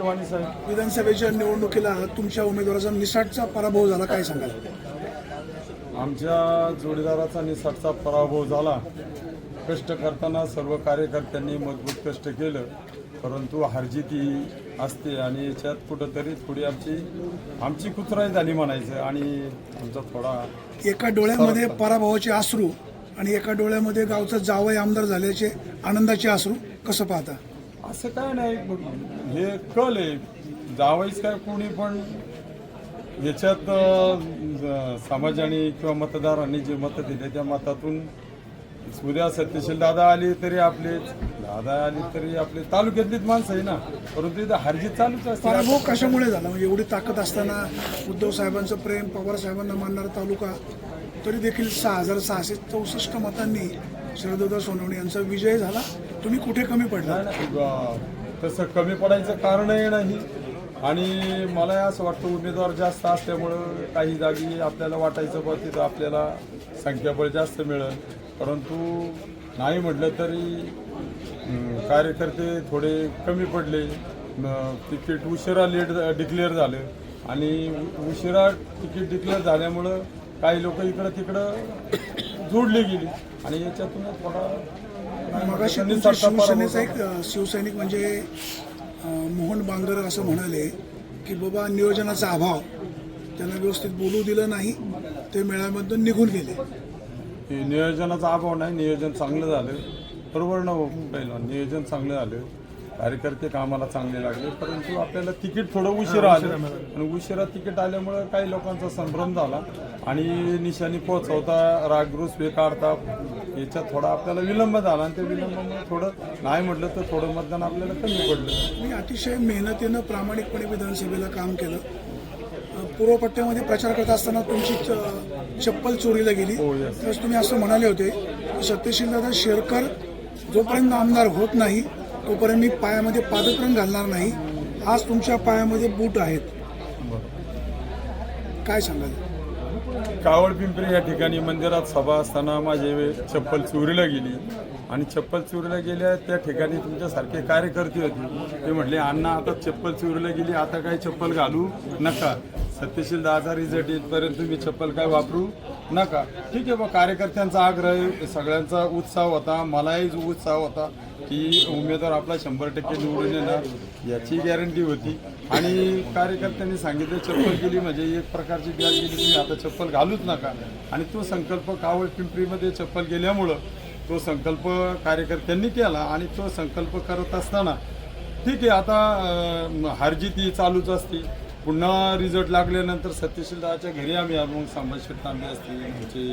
वाणी साहेब. विधानसभेच्या निवडणुकीला तुमच्या उमेदवाराचा निसाटचा पराभव झाला काय सांगाल? आमच्या जोडीदाराचा निसाटचा पराभव झाला. कष्ट करताना सर्व कार्यकर्त्यांनी मजबूत कष्ट केलं. परंतु हारजीत असते आणि याच्यात कुठंतरी थोडी आमची आमची कुचराई झाली म्हणायचं आणि आमचा थोडा एका डोळ्यामध्ये पराभवाचे अश्रू आणि एका डोळ्यामध्ये गावचा जावई आमदार झाल्याचे आनंदाचे अश्रू कसं पाहता? असं काय नाही हे कल आहे जावायच काय कोणी पण याच्यात समाजाने किंवा मतदारांनी जे मतं दिले त्या मतातून उद्या सत्यशील दादा आली तरी आपले दादा आली तरी आपले तालुक्यातलीच माणसं आहे ना. परंतु इथं हरजीत चालूच असते. कशामुळे झाला? म्हणजे एवढी ताकद असताना उद्धव साहेबांचं प्रेम पवार साहेबांना मानणारा तालुका तरी देखील सहा हजार सहाशे चौसष्ट मतांनी शरदोदा सोनवणे यांचा विजय झाला. तुम्ही कुठे कमी पडला तसं कमी पडायचं कारणही नाही. आणि मला असं वाटतं उमेदवार जास्त असल्यामुळं काही जागी आपल्याला वाटायचं बघ तिथं आपल्याला संख्याबळ जास्त मिळेल. परंतु नाही म्हटलं तरी कार्यकर्ते थोडे कमी पडले. तिकीट उशिरा लेट डिक्लेअर झालं. आणि उशिरा तिकीट डिक्लेअर झाल्यामुळं काही लोक इकडं तिकडं जोडले गेली. आणि याच्यातून थोडा मगाशी तुमच्या शिवसेनेचा एक शिवसैनिक म्हणजे मोहन बांगर असं म्हणाले की बाबा नियोजनाचा अभाव. त्यांना व्यवस्थित बोलू दिलं नाही. ते मेळाव्यामधून निघून गेले. हे नियोजनाचा अभाव नाही. नियोजन चांगलं झालं. बरोबर ना पहिलं नियोजन चांगलं झालं. कार्यकर्ते कामाला चांगले लागले परंतु आपल्याला तिकीट थोडं उशिरा आलं. आणि उशिरा तिकीट आल्यामुळं काही लोकांचा संभ्रम झाला आणि निशाणी पोहोचवता रागरुस वे काढता याच्यात थोडा आपल्याला विलंब झाला आणि त्या विलंबामुळे थोडं नाही म्हटलं तर थोडं मतदान आपल्याला कमी पडलं. मी अतिशय मेहनतीनं प्रामाणिकपणे विधानसभेला काम केलं. पूर्वपट्ट्यामध्ये प्रचार करत असताना तुमची च- चप्पल चोरीला गेली. हो. त्यावेळेस तुम्ही असं म्हणाले होते सत्यशील दादा शेरकर जोपर्यंत आमदार होत नाही तोपर्यंत मी पायामध्ये पादत्रंग घालणार नाही. आज तुमच्या पायामध्ये बूट आहेत. काय सांगाल? कावड पिंपरी या ठिकाणी मंदिरात सभा असताना माझी चप्पल चोरीला गेली. आणि चप्पल चोरीला गेल्या त्या ठिकाणी तुमच्यासारखे कार्यकर्ते होते. ते म्हटले अण्णा आता चप्पल चोरीला गेली आता काही चप्पल घालू नका. सत्यशील दहा रिझल्ट येतपर्यंत तुम्ही चप्पल काय वापरू? नका. ठीक आहे बा कार्यकर्त्यांचा आग्रह सगळ्यांचा उत्साह होता. मलाही जो उत्साह होता की उमेदवार आपला शंभर टक्के निवडून येणार याची गॅरंटी होती. आणि कार्यकर्त्यांनी सांगितलं चप्पल गेली म्हणजे एक प्रकारची गॅस गेली तुम्ही आता चप्पल घालूच नका. आणि तो संकल्प कावळ पिंपरीमध्ये चप्पल गेल्यामुळं तो संकल्प कार्यकर्त्यांनी केला आणि तो संकल्प करत असताना ठीक आहे आता अं, हारजीत ही चालूच असते. पुन्हा रिझल्ट लागल्यानंतर सत्यशील दाच्या घरी आम्ही आलो. मग संभाजी तांबे असतील आमचे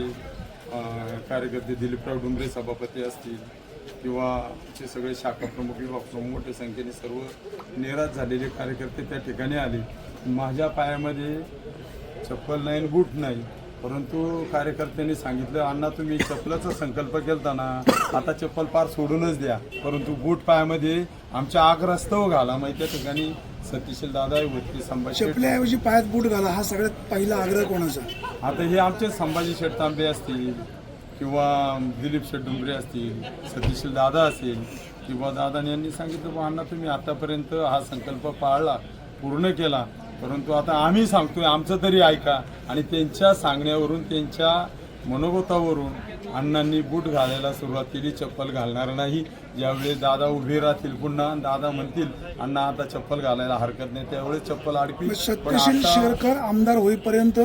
कार्यकर्ते दिलीपराव डुंबरे सभापती असतील किंवा आमचे सगळे शाखा प्रमुख किंवा प्रमुख मोठ्या संख्येने सर्व निराश झालेले कार्यकर्ते त्या ठिकाणी आले. माझ्या पायामध्ये चप्पल नाही आणि बूट नाही परंतु कार्यकर्त्यांनी सांगितलं अण्णा तुम्ही चप्पलाचा संकल्प केलता ना आता चप्पल पार सोडूनच द्या. परंतु बूट पायामध्ये आमच्या आग्रस्तव घाला. मग त्या ठिकाणी सतीशील दादा होते संभाजी चपल्याऐवजी पायात बूट घाला हा सगळ्यात पहिला आग्रह कोणाचा? आता हे आमचे संभाजी शेठ तांबे असतील किंवा दिलीप शेठ डुंबरे असतील सतीशील दादा असेल किंवा दादाने यांनी सांगितलं बा अण्णा तुम्ही आतापर्यंत हा संकल्प पाळला पूर्ण केला परंतु आता आम्ही सांगतोय आमचं तरी ऐका. आणि त्यांच्या सांगण्यावरून त्यांच्या मनोगतावरून अण्णांनी बूट घालायला सुरुवात केली चप्पल घालणार नाही. ज्यावेळेस दादा उभे राहतील पुन्हा दादा म्हणतील अण्णा आता चप्पल घालायला हरकत नाही. त्यावेळेस चप्पल पण सत्यशील शेरकर आमदार होईपर्यंत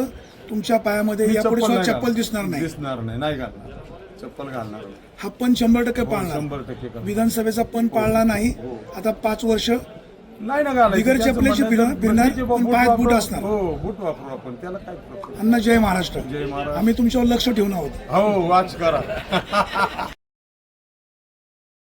तुमच्या पायामध्ये मी यापुढे सुद्धा नाही चप्पल. दिसणार नाही. दिसणार नाही नाही घालणार. चप्पल घालणार. नाही. हा पण शंभर टक्के हो, पाळणार. शंभर टक्के घालणार. विधानसभेचा पण पाळला नाही. आता पाच वर्ष नाही ना घालायचं बिगर त्याचं चपलेची म्हणणं फिरणार- पण बूट पायात बूट वापरू. असणार. हो बूट वापरू आपण. त्याला काय प्रॉब्लेम? अण्णा जय महाराष्ट्र. जय महाराज आम्ही तुमच्यावर लक्ष ठेवून आहोत. हो वाच करा.